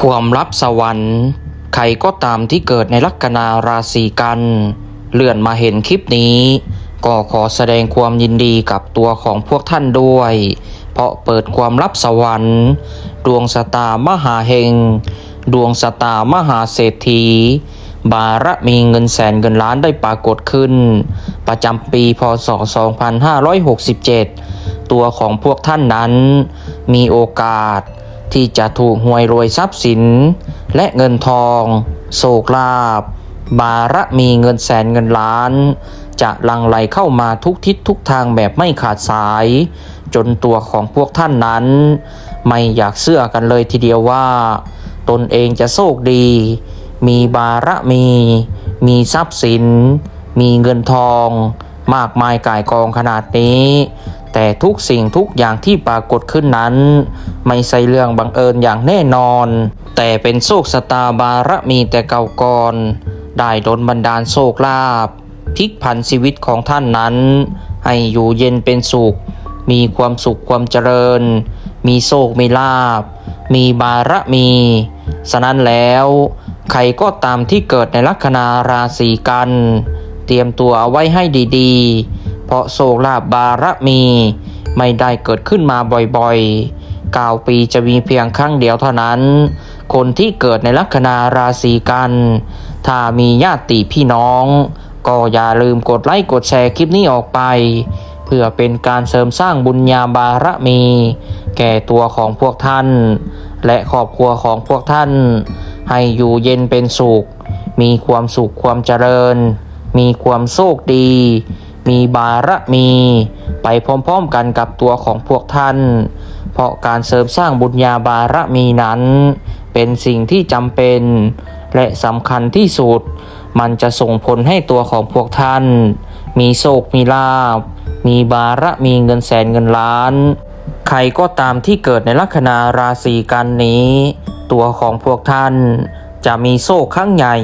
ความลับสวรรค์ ใครก็ตามที่เกิดในลัคนาราศีกัน เลื่อนมาเห็นคลิปนี้ ก็ขอแสดงความยินดีกับตัวของพวกท่านด้วย เพราะเปิดความลับสวรรค์ ดวงสตามหาเฮง ดวงสตามหาเศรษฐี บารมีเงินแสนเงินล้านได้ปรากฏขึ้น ประจำปีพศ 2567 ตัวของพวกท่านนั้น มีโอกาสที่จะถูกหวยรวยทรัพย์สิน และเงินทอง โศกลาบบารมีเงินแสนเงินล้าน จะลังไหลเข้ามาทุกทิศทุกทางแบบไม่ขาดสาย จนตัวของพวกท่านนั้น ไม่อยากเชื่อกันเลยทีเดียวว่า ตนเองจะโชคดี มีบารมี มีทรัพย์สิน มีเงินทอง มากมายก่ายกองขนาดนี้ แต่ทุกสิ่งทุกอย่างที่ปรากฏขึ้นนั้น ไม่ใช่เรื่องบังเอิญอย่างแน่นอน แต่เป็นโชคสตาบารมีแต่เก่าก่อน ได้ดลบันดาลโชคลาภพลิกผันชีวิตของท่านนั้น ให้อยู่เย็นเป็นสุข มีความสุขความเจริญ มีโชคมีลาภมีบารมี ฉะนั้นแล้วใครก็ตามที่เกิดในลัคนาราศีกัน เตรียมตัวเอาไว้ให้ดีๆ ราะโชคลาบารมี ไม่ได้เกิดขึ้นมาบ่อยๆ 9 ปีจะมีเพียงครั้งเดียวเท่านั้น คนที่เกิดในลัคนาราศีกัน ถ้ามีญาติพี่น้อง ก็อย่าลืมกดไลค์กดแชร์คลิปนี้ออกไป เพื่อเป็นการเสริมสร้างบุญญาบารมี แก่ตัวของพวกท่าน และครอบครัวของพวกท่าน ให้อยู่เย็นเป็นสุข มีความสุขความเจริญ มีความโชคดี มีบารมี ไปพร้อมๆกันกับตัวของพวกท่าน เพราะการเสริมสร้างบุญญาบารมีนั้น เป็นสิ่งที่จำเป็น และสำคัญที่สุด มันจะส่งผลให้ตัวของพวกท่าน มีโชคมีลาภมีบารมีเงินแสนเงินล้าน ใครก็ตามที่เกิดในลัคนาราศีกันนี้ ตัวของพวกท่าน จะมีโซ่ครั้งใหญ่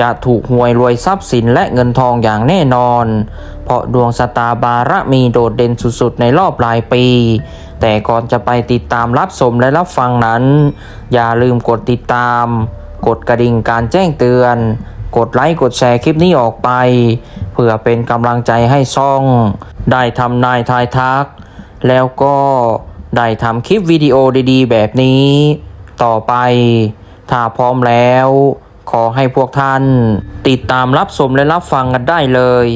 จะถูกหวยรวยทรัพย์สินและเงินทองอย่างแน่นอน เพราะดวงสตาบารมีโดดเด่นสุดๆในรอบหลายปี แต่ก่อนจะไปติดตามรับชมและรับฟังนั้น อย่าลืมกดติดตาม กดกระดิ่งการแจ้งเตือน กดไลค์กดแชร์คลิปนี้ออกไป เพื่อเป็นกำลังใจให้ช่อง ได้ทำนายทายทัก แล้วก็ได้ทำคลิปวิดีโอดีๆ แบบนี้ ต่อไป ถ้าพร้อมแล้ว ขอให้พวกท่าน ติดตามรับชมและรับฟังกันได้เลย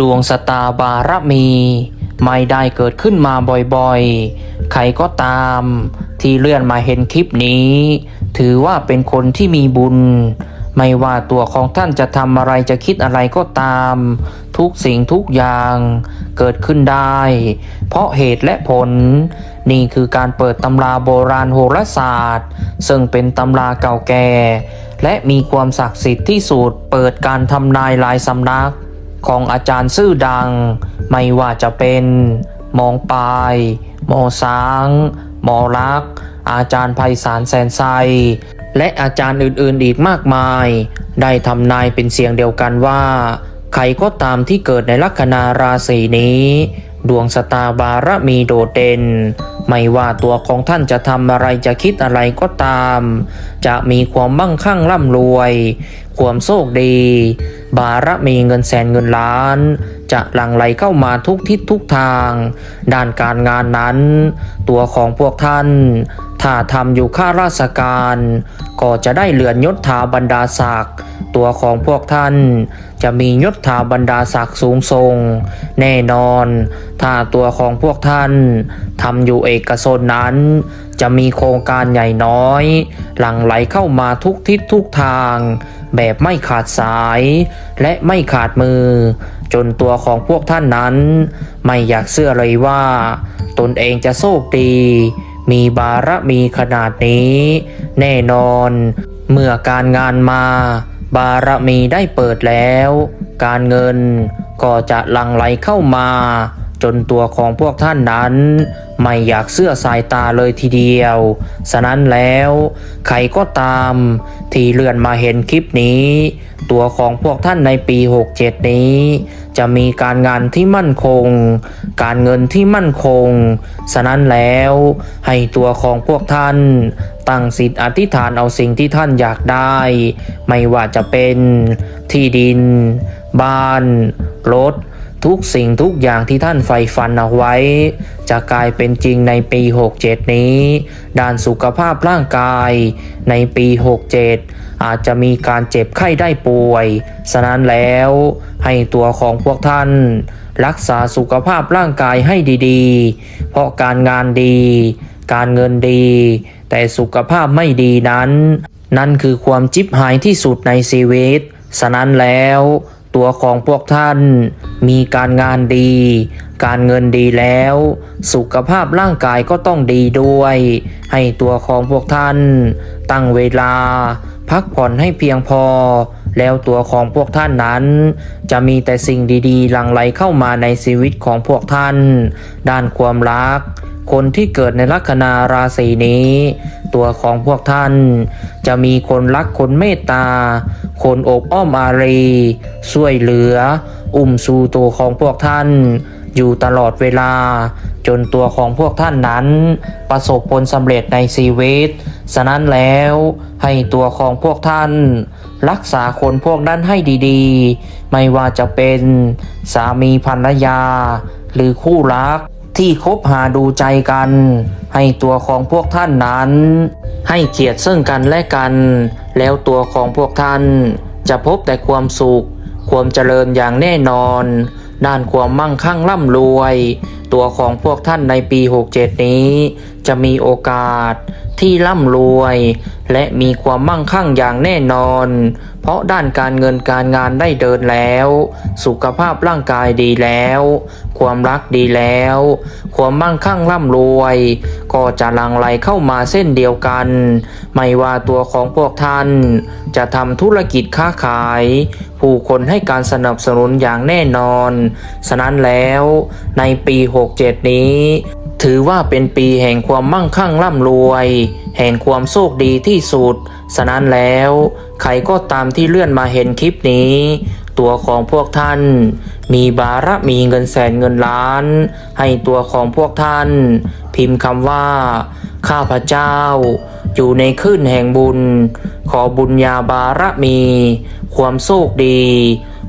ดวงสตาบารมี ไม่ได้เกิดขึ้นมาบ่อยๆ ใครก็ตาม ที่เลื่อนมาเห็นคลิปนี้ ถือว่าเป็นคนที่มีบุญ ไม่ว่าตัวของท่านจะทำอะไรจะคิดอะไรก็ตาม ทุกสิ่งทุกอย่างเกิดขึ้นได้ เพราะเหตุและผล นี่คือการเปิดตำราโบราณโหราศาสตร์ ซึ่งเป็นตำราเก่าแก่ และมีความศักดิ์สิทธิ์ที่สุดเปิดการทำนายลายสำนัก ของอาจารย์ซื่อดัง ไม่ว่าจะเป็นหมองปลายหมอสางหมอรัก อาจารย์ไพศาลแสนไซ และอาจารย์อื่นๆอีกมากมาย ได้ทำนายเป็นเสียงเดียวกันว่า ใครก็ตามที่เกิดในลัคนาราศีนี้ ดวงสตาบารมีโดดเด่น ไม่ว่าตัวของท่านจะทำอะไรจะคิดอะไรก็ตาม จะมีความมั่งคั่งร่ำรวย ความโชคดี บารมีเงินแสนเงินล้าน จะหลั่งไหลเข้ามาทุกทิศทุกทาง ด้านการงานนั้น ตัวของพวกท่าน ถ้าทำอยู่ข้าราชการ ก็จะได้เลื่อนยศถาบรรดาศักดิ์ตัวของพวกท่าน จะมียศถาบรรดาศักดิ์สูงส่ง แน่นอน ถ้าตัวของพวกท่านทำอยู่เอกชนนั้น จะมีโครงการใหญ่น้อย หลั่งไหลเข้ามาทุกทิศทุกทาง แบบไม่ขาดสายและไม่ขาดมือ จนตัวของพวกท่านนั้น ไม่อยากเชื่อเลยว่า ตนเองจะโชคดี มีบารมีขนาดนี้ แน่นอน เมื่อการงานมา บารมีได้เปิดแล้ว การเงินก็จะหลั่งไหลเข้ามา จนตัวของพวกท่านนั้น ไม่อยากเสื้อสายตาเลยทีเดียว ฉะนั้นแล้ว ใครก็ตาม ที่เลื่อนมาเห็นคลิปนี้ ตัวของพวกท่านในปี 67 นี้ จะมีการงานที่มั่นคง การเงินที่มั่นคง ฉะนั้นแล้ว ให้ตัวของพวกท่าน ตั้งสิทธิ์อธิษฐานเอาสิ่งที่ท่านอยากได้ ไม่ว่าจะเป็นที่ดิน บ้าน รถ ทุกสิ่งทุกอย่างที่ท่านใฝ่ฝันเอาไว้ จะกลายเป็นจริงในปี 67 นี้ ด้านสุขภาพร่างกาย ในปี 67 อาจจะมีการเจ็บไข้ได้ป่วย ฉะนั้นแล้วให้ตัวของพวกท่าน รักษาสุขภาพร่างกายให้ดีๆ เพราะการงานดี การเงินดี แต่สุขภาพไม่ดีนั้น นั่นคือความจิบหายที่สุดในชีวิต ฉะนั้นแล้ว ตัวของพวกท่านมีการงานดี การเงินดีแล้ว สุขภาพร่างกายก็ต้องดีด้วย ให้ตัวของพวกท่าน ตั้งเวลา พักผ่อนให้เพียงพอ แล้วตัวของพวกท่านนั้น จะมีแต่สิ่งดีๆ หลั่งไหลเข้ามาในชีวิตของพวกท่าน ด้านความรัก คนที่เกิดในลัคนาราศีนี้ ตัวของพวกท่าน จะมีคนรักคนเมตตา คนอบอ้อมอารีช่วยเหลือ อุ้มชูตัวของพวกท่าน อยู่ตลอดเวลา จนตัวของพวกท่านนั้น ประสบผลสำเร็จในชีวิต ฉะนั้นแล้วให้ตัวของพวกท่าน รักษาคนพวกนั้นให้ดีๆ ไม่ว่าจะเป็นสามีภรรยา หรือคู่รัก ที่คบหาดูใจกัน ให้ตัวของพวกท่านนั้น ให้เกียรติซึ่งกันและกัน แล้วตัวของพวกท่าน จะพบแต่ความสุข ความเจริญอย่างแน่นอน ด้านความมั่งคั่งร่ำรวย ตัวของพวกท่านในปี 67 นี้ จะมีโอกาสที่ร่ำรวย และมีความมั่งคั่งอย่างแน่นอน เพราะด้านการเงินการงานได้เดินแล้ว สุขภาพร่างกายดีแล้ว ความรักดีแล้ว ความมั่งคั่งร่ำรวย ก็จะลังไหลเข้ามาเส้นเดียวกัน ไม่ว่าตัวของพวกท่าน จะทำธุรกิจค้าขาย ผู้คนให้การสนับสนุนอย่างแน่นอน ฉะนั้นแล้วในปี67 นี้ ถือว่าเป็นปีแห่งความมั่งคั่งร่ำรวย แห่งความโชคดีที่สุด ฉะนั้นแล้ว ใครก็ตามที่เลื่อนมาเห็นคลิปนี้ ตัวของพวกท่าน มีบาระมีเงินแสนเงินล้าน ให้ตัวของพวกท่าน พิมพ์คำว่า ข้าพเจ้า อยู่ในคลื่นแห่งบุญ ขอบุญญาบารมี ความโชคดี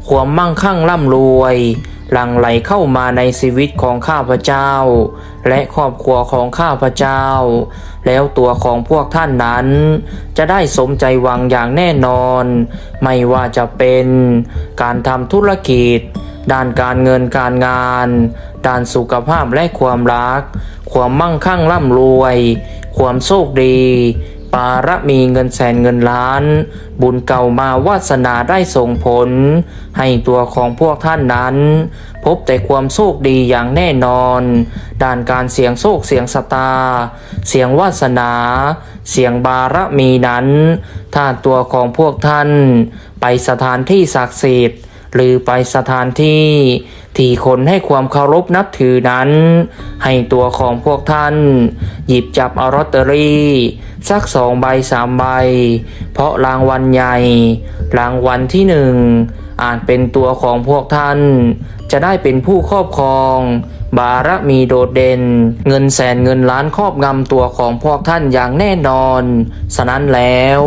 ความมั่งคั่งร่ำรวย หลั่งไหลเข้ามาในชีวิตของข้าพเจ้า และครอบครัวของข้าพเจ้า แล้วตัวของพวกท่านนั้น จะได้สมใจหวังอย่างแน่นอน ไม่ว่าจะเป็นการทำธุรกิจ ด้านการเงินการงาน ด้านสุขภาพและความรัก ความมั่งคั่งร่ำรวย ความโชคดี ปารมีเงินแสนเงินล้าน บุญเก่ามาวาสนาได้ส่งผล ให้ตัวของพวกท่านนั้น พบแต่ความโชคดีอย่างแน่นอน ด้านการเสียงโชคเสียงสตา เสียงวาสนา เสียงบารมีนั้น ถ้าตัวของพวกท่าน ไปสถานที่ศักดิ์สิทธิ์ หรือไปสถานที่ที่คนให้ความเคารพนับถือนั้น ให้ตัวของพวกท่าน หยิบจับอาลอตเตอรี่ สักสองใบสามใบ เพราะรางวัลใหญ่ รางวัลที่หนึ่งอาจเป็นตัวของพวกท่าน จะได้เป็นผู้ครอบครอง บารมีโดดเด่น เงินแสนเงินล้านครอบงำตัวของพวกท่านอย่างแน่นอน ฉะนั้นแล้ว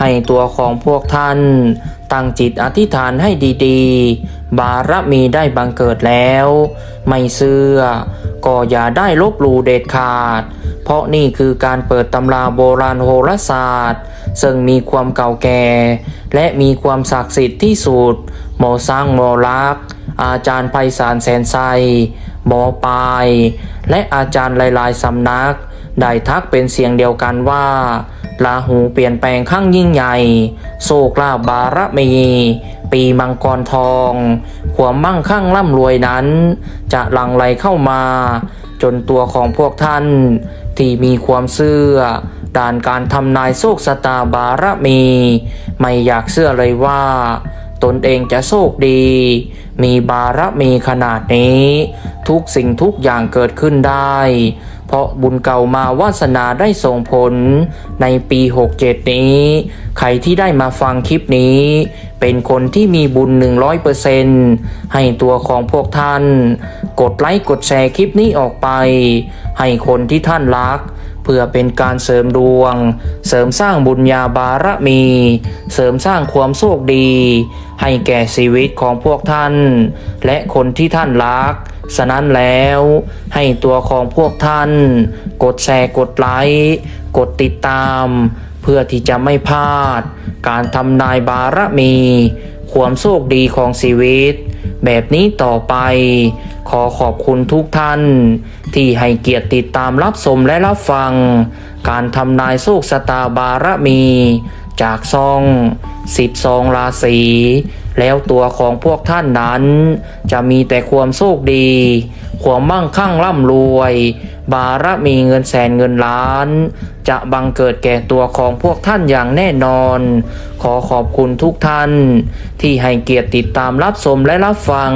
ให้ตัวของพวกท่าน ตั้งจิตอธิษฐานให้ดีๆ บารมีได้บังเกิดแล้ว ไม่เชื่อ ก็อย่าได้ลบหลู่เด็ดขาด เพราะนี่คือการเปิดตำราโบราณโหราศาสตร์ ซึ่งมีความเก่าแก่ และมีความศักดิ์สิทธิ์ที่สุด หมอสร้างหมอรัก อาจารย์ไพศาลแสนไซ หมอปลาย และอาจารย์หลายๆสำนัก ได้ทักเป็นเสียงเดียวกันว่าลาหูเปลี่ยนแปลงข้างยิ่งใหญ่ โศกลาบารมี ปีมังกรทอง ความมั่งคั่งร่ำรวยนั้น จะหลั่งไหลเข้ามา จนตัวของพวกท่าน ที่มีความเชื่อด้านการทำนายโชคชะตาบารมี ไม่อยากเชื่อเลยว่า ตนเองจะโชคดี มีบารมีขนาดนี้ ทุกสิ่งทุกอย่างเกิดขึ้นได้ เพราะบุญเก่ามาวาสนาได้ส่งผล ในปี 67 นี้ ใครที่ได้มาฟังคลิปนี้ เป็นคนที่มีบุญ 100%ให้ตัวของพวกท่าน กดไลค์กดแชร์คลิปนี้ออกไป ให้คนที่ท่านรัก เพื่อเป็นการเสริมดวง เสริมสร้างบุญญาบารมี เสริมสร้างความโชคดี ให้แก่ชีวิตของพวกท่าน และคนที่ท่านรักฉะนั้นแล้วให้ตัวของพวกท่าน กดแชร์กดไลค์กดติดตาม เพื่อที่จะไม่พลาด การทำนายบารมี ความโชคดีของชีวิต แบบนี้ต่อไป ขอขอบคุณทุกท่าน ที่ให้เกียรติติดตามรับชมและรับฟัง การทำนายโชคชะตาบารมี จากซองสิบซองราศีแล้วตัวของพวกท่านนั้น จะมีแต่ความโชคดี ความมั่งคั่งร่ำรวย บารมีเงินแสนเงินล้าน จะบังเกิดแก่ตัวของพวกท่านอย่างแน่นอน ขอขอบคุณทุกท่าน ที่ให้เกียรติติดตามรับชมและรับฟัง